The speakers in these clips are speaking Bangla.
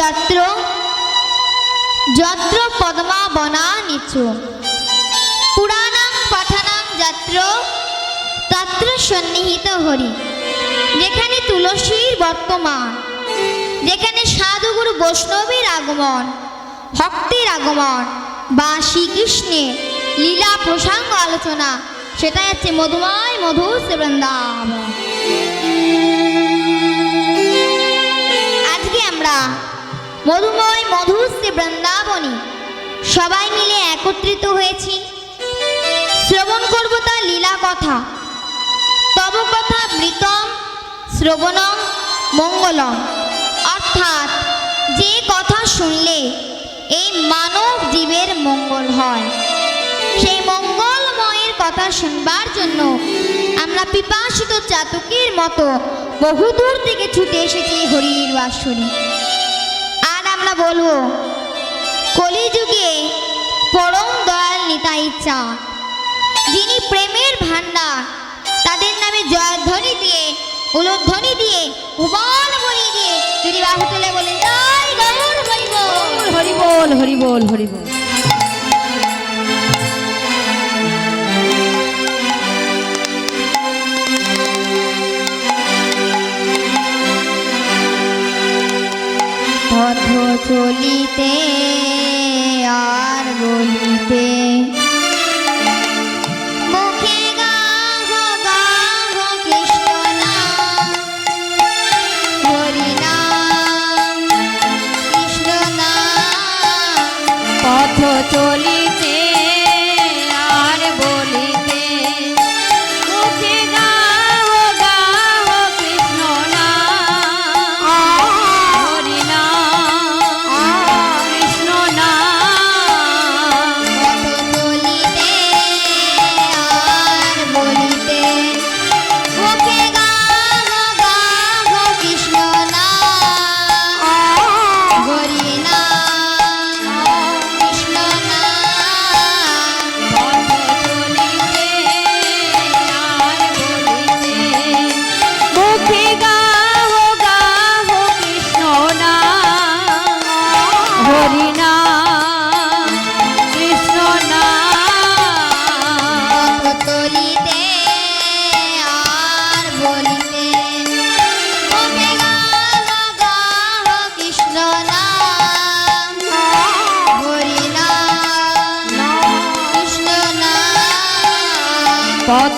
যত্র যত্র পদ্মা বনা নিচু পুরাণাং পাঠানাং যত্র তত্র সন্নিহিত হরি যেখানে তুলসীর বর্তমান যেখানে সাধুগুরু বৈষ্ণবের আগমন ভক্তের আগমন বা শ্রীকৃষ্ণের লীলা প্রসঙ্গ আলোচনা সেটা হচ্ছে মধুময় মধু বৃন্দাবন। আজকে আমরা মধুময় মধুশ্রী বৃন্দাবনী। সবাই মিলে একত্রিত হয়েছি। শ্রবণ করব তার লীলা কথা। তব কথা মৃতম, শ্রবণম, মঙ্গলম। অর্থাৎ যে কথা শুনলে এই মানব জীবের মঙ্গল হয়। সেই মঙ্গলময়ের কথা শুনবার জন্য আমরা পিপাসিত চাতকের মতো বহুদূর থেকে ছুটে এসেছি হরির বাসুরি। আমরা বলব, কলিযুগে পরম দয়াল নিতা ইচ্ছা। যিনি প্রেমের ভান্ডা তাদের নামে জয়ধ্বনি দিয়ে উলধ্বনি দিয়ে, উবাল বলি দিয়ে তিনি বাহু তুলে বলেন তাই গৌর হরিবল। হরি বল হরি বল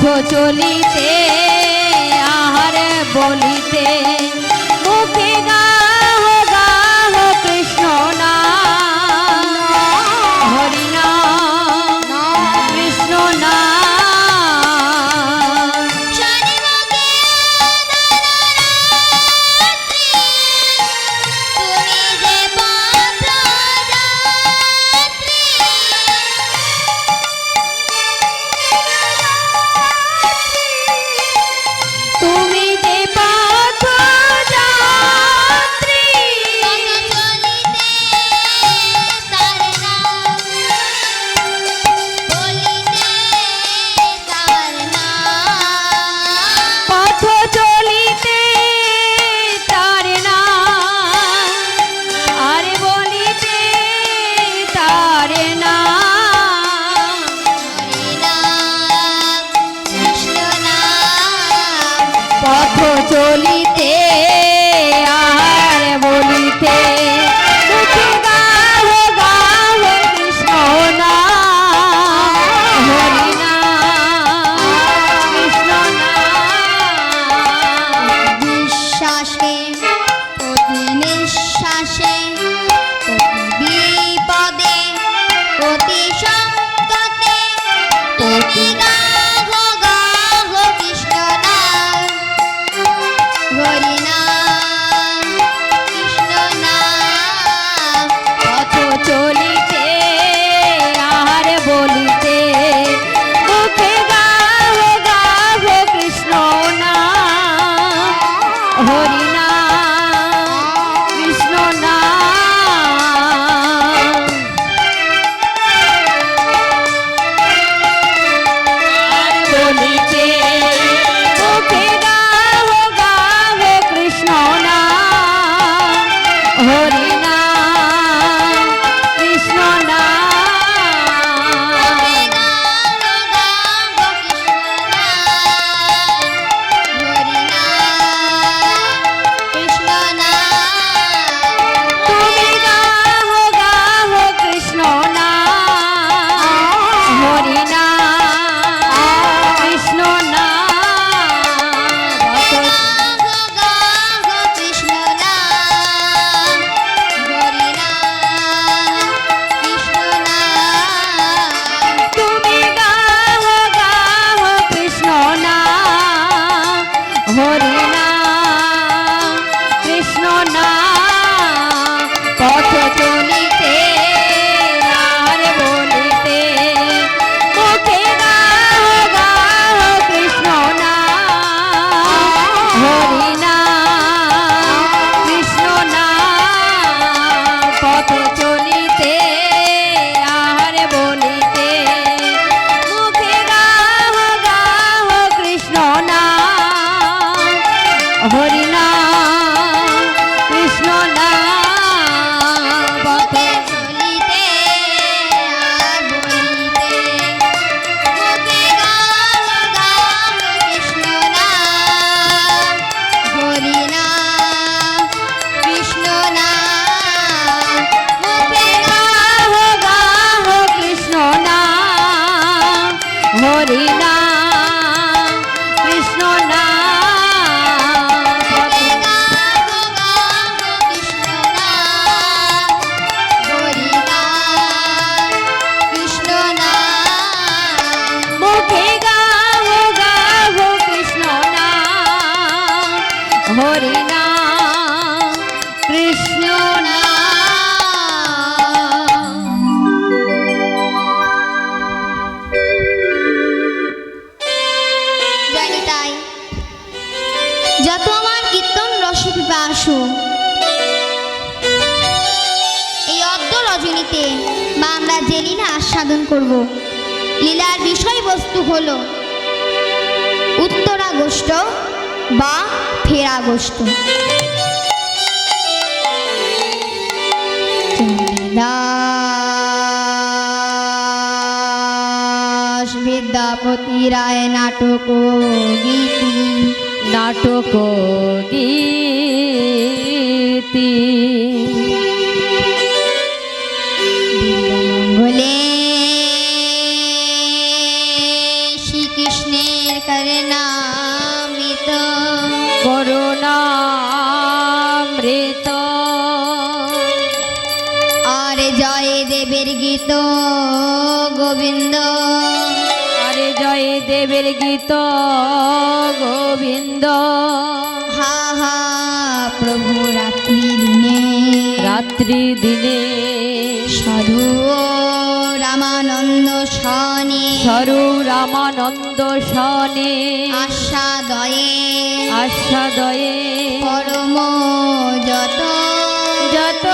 পথ চলিতে পথ চলি বিষয়বস্তু হলো উত্তরাগোষ্ঠ বা ফেরাগোষ্ঠ। বিদ্যাপতি রায় নাটক গীতি। নাটক গীতি। দেবের গীত গোবিন্দ। হা হা প্রভু রাত্রি দিনে। রাত্রি দিনে। সাধু রামানন্দ সনে। সরু রামানন্দ সনে। আশাদয়ে আস্বাদয়ে পরম যত। যত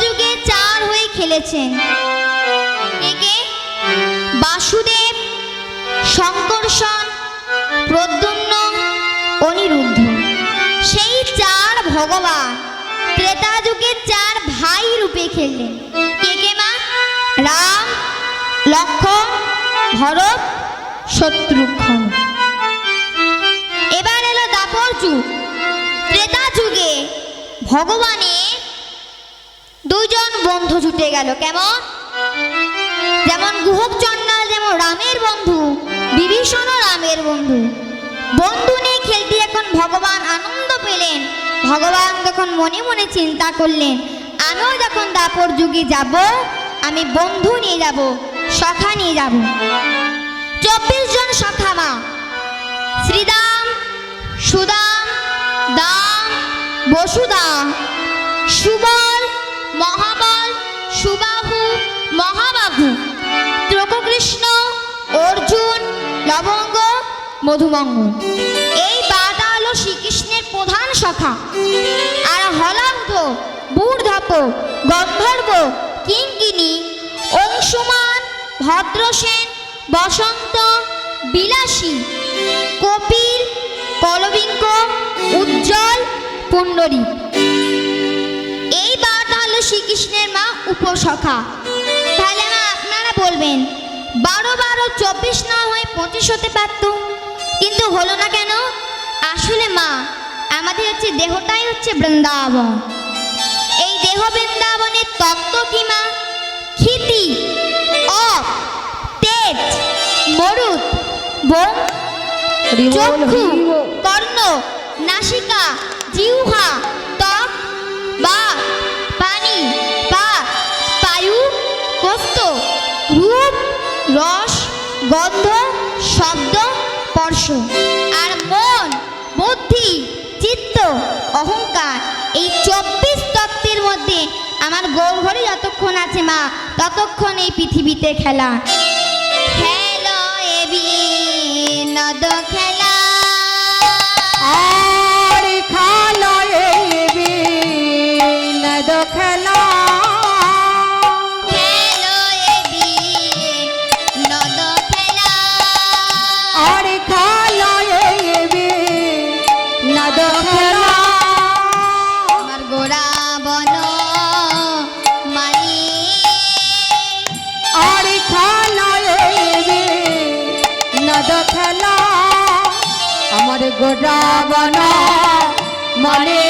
যুগে চার হয়ে খেলেছেন। বাসুদেব শঙ্কর্ষণ প্রদ্যুম্ন, অনিরুদ্ধ। সেই চার ভগবান ত্রেতা যুগে চার ভাই রূপে খেললেন। কে কে মা? রাম লক্ষ্মণ ভরত, শত্রুঘ্ন। এবার এলো দাপর যুগ। ত্রেতা যুগে ভগবানের দুজন বন্ধু জুটে গেল, কেমন? যেমন গুহক চণ্ডাল যেমন রামের বন্ধু, বিভীষণ রামের বন্ধু। বন্ধু নিয়ে খেলতে এখন ভগবান আনন্দ পেলেন। ভগবান তখন মনে মনে চিন্তা করলেন, আমিও যখন দাপর যুগে যাব, আমি বন্ধু নিয়ে যাব, সখা নিয়ে যাব। চব্বিশ জন সখা মা। শ্রীদাম, সুদাম, দাম, বসুদাম সুবল মহাবল সুবাহু, মহাবাহু। ত্রককৃষ্ণ অর্জুন, লবঙ্গ মধুমঙ্গ এই বারোটা হলো শ্রীকৃষ্ণের প্রধান সখা আর হলাঙ্গ বুর্ধপ গন্ধর্ব কিঙ্কিনী অংশুমান, ভদ্রসেন, বসন্ত, বিলাসী, কপিল কলবিঙ্ক উজ্জ্বল, পুণ্ডরী। শ্রীকৃষ্ণের মা উপসখা তাহলে মা আপনারা বলবেন বারো বারো চব্বিশ না হয় পঁচিশ হতে পারতো? কিন্তু হলো না কেন? আসলে মা আমাদের হচ্ছে দেহটাই হচ্ছে বৃন্দাবন। এই দেহ বৃন্দাবনের তত্ত্ব কি মা? ক্ষিতি অপ তেজ মরুদ বোম চক্ষু কর্ণ নাসিকা জিহ্বা রস, গন্ধ, শব্দ, স্পর্শ। আর মন, বুদ্ধি, চিত্ত, অহংকার, এই চব্বিশ তত্ত্বের মধ্যে আমার গৌরঘরে যতক্ষণ আছে মা, ততক্ষণ এই পৃথিবীতে খেলা। খেলো নদ খেলা। আর নদ খেলো। গোড়া মানে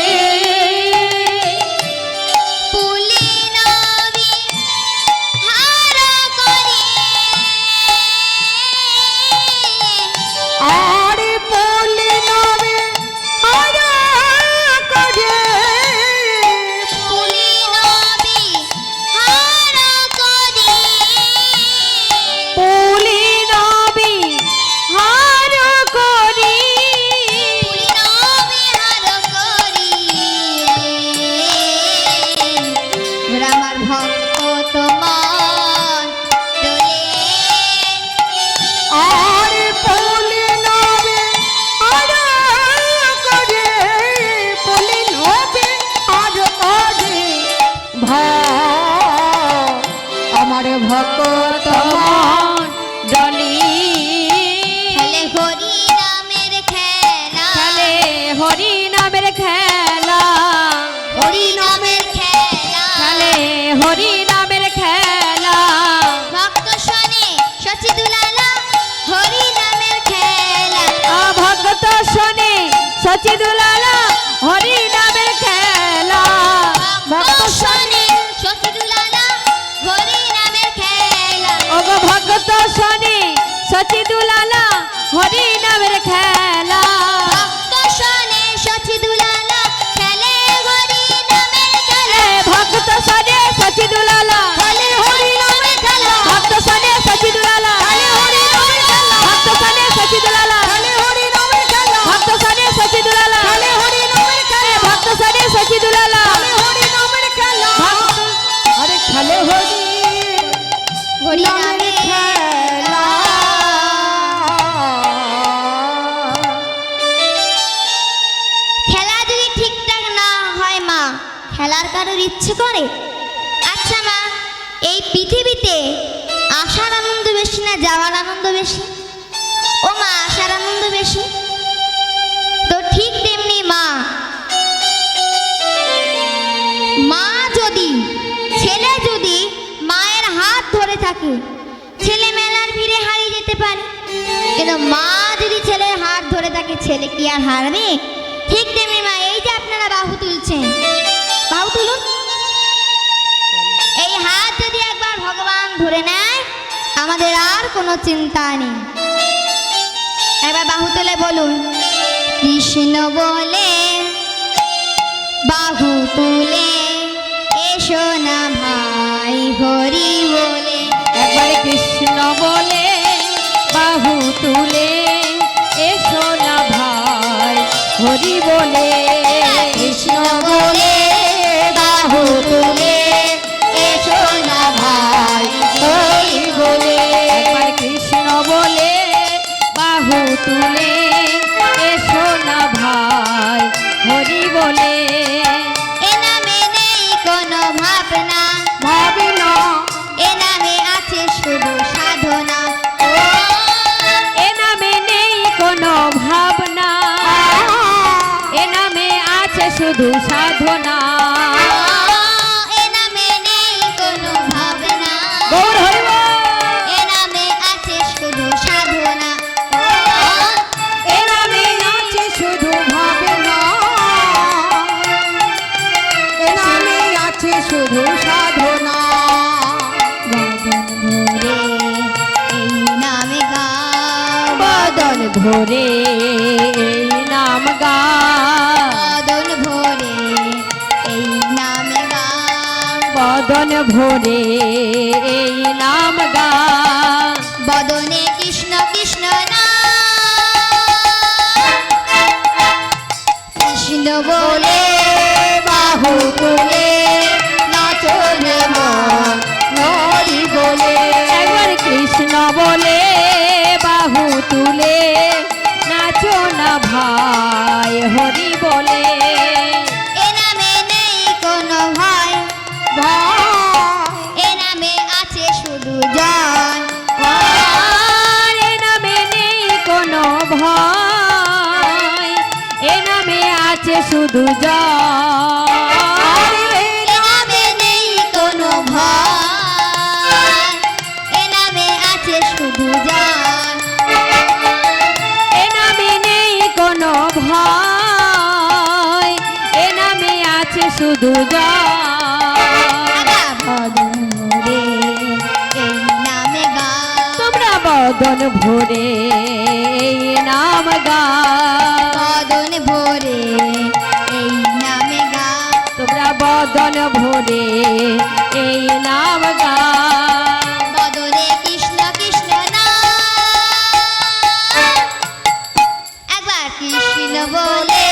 সচি দুলালা হরি নামের খেলা। ভক্ত শনি শচি দুলালা হরি নামের খেলা। ওগো ভক্ত শনি সচি দুলালা হরি নামের খেলা। মা যদি ছেলের হাত ধরে থাকে ছেলে কি আর হারবে ঠিক তেমনি মা, এই যে আপনারা বাহু তুলছেন। বাহু তুলুন। এই হাত যদি একবার ভগবান ধরে নেয়, আমাদের আর কোনো চিন্তা নেই। করে বলুন। কৃষ্ণ বলে, বাহু তুলে, এসো না ভাই হরি বলে। একবার কৃষ্ণ তুলে এসো না ভাই হরি বলে। এ নামে নেই কোনো ভাবনা ভাবিনা। এ নামে আছে শুধু সাধনা। এ নামে নেই কোনো ভাবনা। এ নামে আছে শুধু সাধনা। ভরে এই নামে গা। বদন ভরে এই নাম গা বদন ভরে হরি বলে। এ নামে নেই কোনো ভয় এ নামে আছে শুধু জয়। আর এ নামে নেই কোনো ভয় এ নামে আছে শুধু জয়। আছে শুধু জয় ভরে এই নামে গা। তোমরা বদন ভরে এই নাম গা। বদন ভরে এই নামে গা। তোমরা বদন ভরে এই নাম গা। কৃষ্ণ কৃষ্ণ না। একবার কৃষ্ণ বলে